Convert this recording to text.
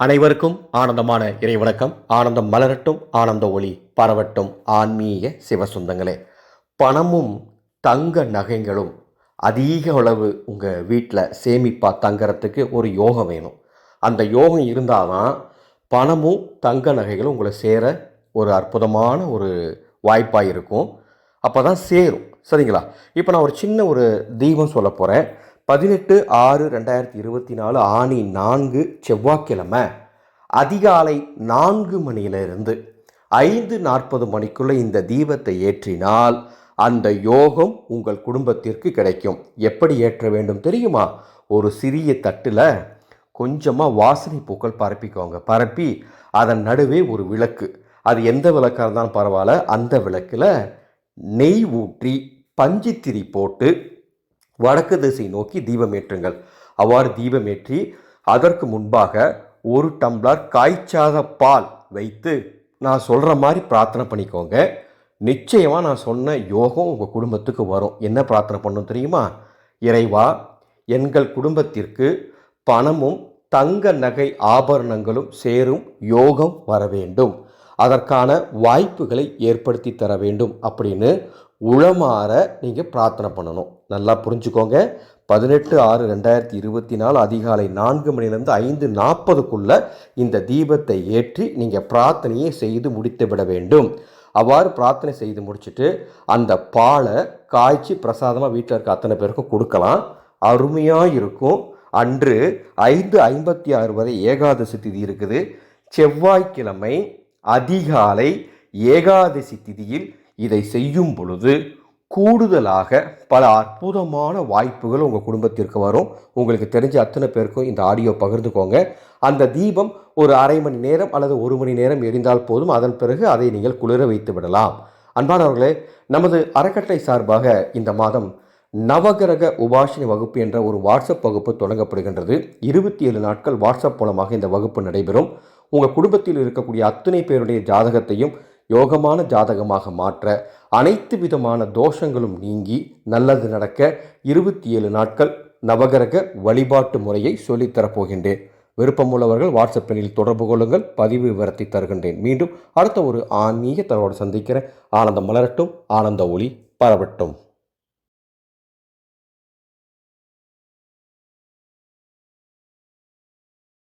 அனைவருக்கும் ஆனந்தமான இறைவணக்கம். ஆனந்தம் மலரட்டும் ஆனந்த ஒளி பரவட்டும். ஆன்மீக சிவசுந்தங்களே பணமும் தங்க நகைகளும் அதிக அளவு உங்கள் வீட்டில் சேமிப்பாக தங்கறதுக்கு ஒரு யோகம் வேணும். அந்த யோகம் இருந்தால் தான் பணமும் தங்க நகைகளும் உங்களை சேர ஒரு அற்புதமான ஒரு வாய்ப்பாக இருக்கும். அப்போ தான் சேரும். சரிங்களா? இப்போ நான் ஒரு சின்ன ஒரு தீபம் சொல்ல போகிறேன் பதினெட்டு ஆறு ரெண்டாயிரத்தி இருபத்தி நாலு ஆணி நான்கு செவ்வாய்க்கிழமை அதிகாலை நான்கு மணியிலிருந்து ஐந்து நாற்பது மணிக்குள்ளே இந்த தீபத்தை ஏற்றினால் அந்த யோகம் உங்கள் குடும்பத்திற்கு கிடைக்கும். எப்படி ஏற்ற வேண்டும் தெரியுமா? ஒரு சிறிய தட்டில் கொஞ்சமாக வாசனை பூக்கள் பரப்பிக்கோங்க. பரப்பி அதன் நடுவே ஒரு விளக்கு. அது எந்த விளக்காக இருந்தாலும் பரவாயில்ல. அந்த விளக்கில் நெய் ஊற்றி பஞ்சுத்திரி போட்டு வடக்கு திசை நோக்கி தீபம் ஏற்றுங்கள் அவ்வாறு தீபம் ஏற்றி அதற்கு முன்பாக ஒரு டம்ளர் காய்ச்சாத பால் வைத்து நான் சொல்கிற மாதிரி பிரார்த்தனை பண்ணிக்கோங்க. நிச்சயமாக நான் சொன்ன யோகம் உங்கள் குடும்பத்துக்கு வரும். என்ன பிரார்த்தனை பண்ணணும் தெரியுமா? இறைவா எங்கள் குடும்பத்திற்கு பணமும் தங்க நகை ஆபரணங்களும் சேரும் யோகம் வர வேண்டும். அதற்கான வாய்ப்புகளை ஏற்படுத்தி தர வேண்டும் அப்படின்னு உளமாற நீங்கள் பிரார்த்தனை பண்ணணும். நல்லா புரிஞ்சுக்கோங்க. பதினெட்டு ஆறு ரெண்டாயிரத்தி இருபத்தி நாலு அதிகாலை நான்கு மணிலேருந்து ஐந்து நாற்பதுக்குள்ளே இந்த தீபத்தை ஏற்றி நீங்கள் பிரார்த்தனையை செய்து முடித்து விட வேண்டும். அவ்வாறு பிரார்த்தனை செய்து முடிச்சுட்டு அந்த பாலை காய்ச்சி பிரசாதமாக வீட்டில் இருக்க அத்தனை பேருக்கும் கொடுக்கலாம். அருமையாக இருக்கும். அன்று ஐந்து ஐம்பத்தி ஆறு வரை ஏகாதசி திதி இருக்குது. செவ்வாய்க்கிழமை அதிகாலை ஏகாதசி திதியில் இதை செய்யும் பொழுது கூடுதலாக பல அற்புதமான வாய்ப்புகள் உங்கள் குடும்பத்திற்கு வரும். உங்களுக்கு தெரிஞ்ச அத்தனை பேருக்கும் இந்த ஆடியோ பகிர்ந்துக்கோங்க. அந்த தீபம் ஒரு அரை மணி நேரம் அல்லது ஒரு மணி நேரம் எரிந்தால் போதும். அதன் பிறகு அதை நீங்கள் குளிர வைத்து விடலாம். அன்பானவர்களே நமது அறக்கட்டளை சார்பாக இந்த மாதம் நவகிரக உபாஷினி வகுப்பு என்ற ஒரு வாட்ஸ்அப் வகுப்பு தொடங்கப்படுகின்றது. இருபத்தி ஏழு நாட்கள் வாட்ஸ்அப் மூலமாக இந்த வகுப்பு நடைபெறும். உங்கள் குடும்பத்தில் இருக்கக்கூடிய அத்தனை பேருடைய ஜாதகத்தையும் யோகமான ஜாதகமாக மாற்ற அனைத்து விதமான தோஷங்களும் நீங்கி நல்லது நடக்க இருபத்தி ஏழு நாட்கள் நவகிரக வழிபாட்டு முறையை சொல்லித்தரப்போகின்றேன் விருப்பமுள்ளவர்கள் வாட்ஸ்அப் எண்ணில் தொடர்பு கொள்ளுங்கள். பதிவு விவரத்தை தருகின்றேன். மீண்டும் அடுத்த ஒரு ஆன்மீக தரவோடு சந்திக்கிறேன். ஆனந்தம் மலரட்டும். ஆனந்த ஒளி பரவட்டும்.